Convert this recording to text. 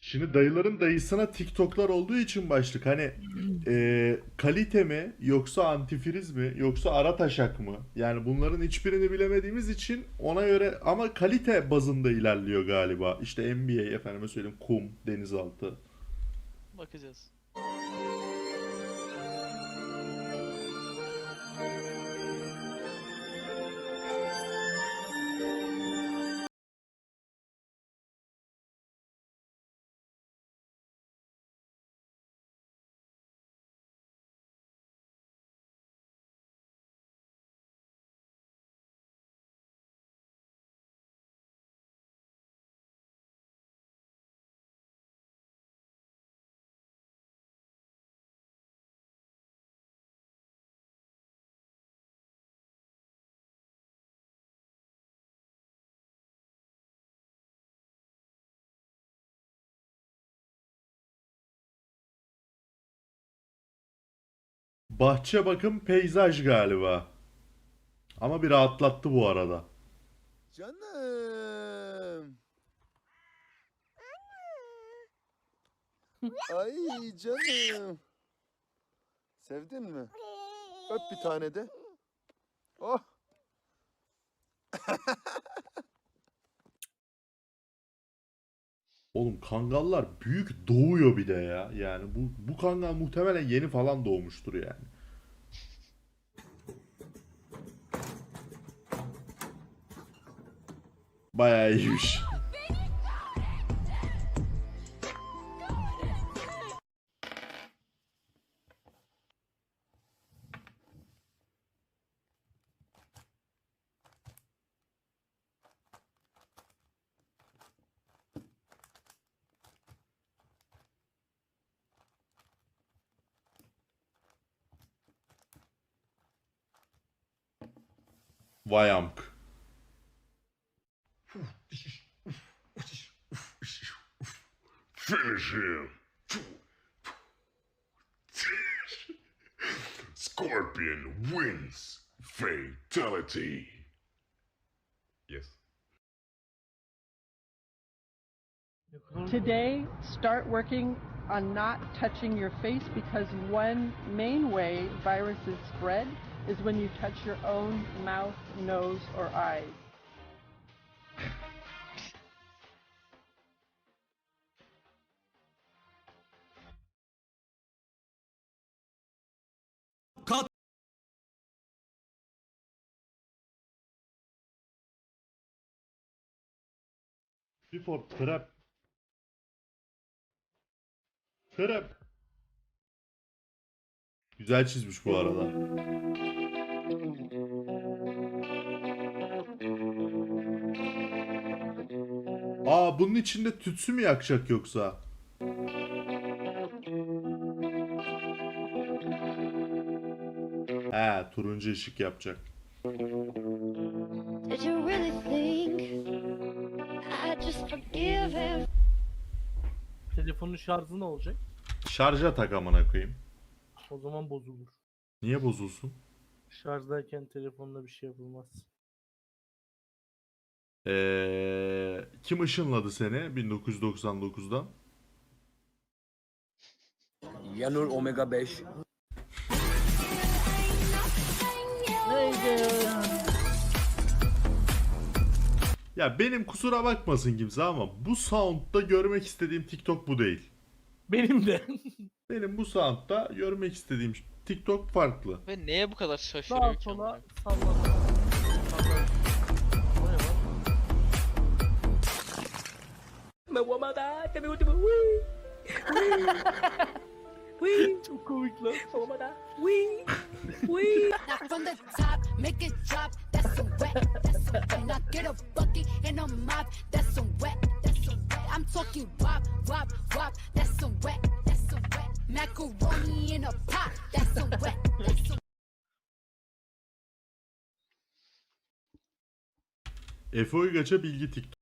Şimdi dayıların dayısına TikTok'lar olduğu için başlık hani e, kalite mi yoksa antifriz mi yoksa ara taşak mı? Yani bunların hiçbirini bilemediğimiz için ona göre ama kalite bazında ilerliyor galiba. İşte NBA efendime söyleyeyim kum, denizaltı. Bakacağız. Bahçe bakım peyzaj galiba. Ama bir rahatlattı bu arada. Canım. Ay canım. Sevdin mi? Öp bir tane de. Oh. Oğlum kangallar büyük doğuyor bir de ya. Yani bu bu kangal muhtemelen yeni falan doğmuştur yani. Bayağı iyiymiş. Vay amk. Finish him. Scorpion wins. Fatality. Yes. Today, start working on not touching your face because one main way viruses spread is when you touch your own mouth, nose, or eyes. Before trap. Trap. Güzel çizmiş bu arada. Aa bunun içinde tütsü mü yakacak yoksa? He turuncu ışık yapacak. Did you really think I just forgive him? Telefonun şarjı ne olacak? Şarja tak amına koyayım. O zaman bozulur. Niye bozulsun? Şarjdayken telefonla bir şey yapılmaz. Ee, kim ışınladı seni 1999'dan? Yanur Omega 5 Ya benim kusura bakmasın kimse ama bu sound'da görmek istediğim TikTok bu değil. Benim de. Benim bu sound'da görmek istediğim TikTok farklı. Ve neye bu kadar şaşırıyor ki? sola amına? sallama. Sallama. Çok komik lan. Now from the top, make it drop. That's some wet. That's some wet. Now get a bucket and a mop. That's some wet. That's some wet. I'm talking wop, wop, wop. That's some wet. That's some wet. Macaroni in a pot. That's some wet. That's some Efe Uygaç'a bilgi TikTok.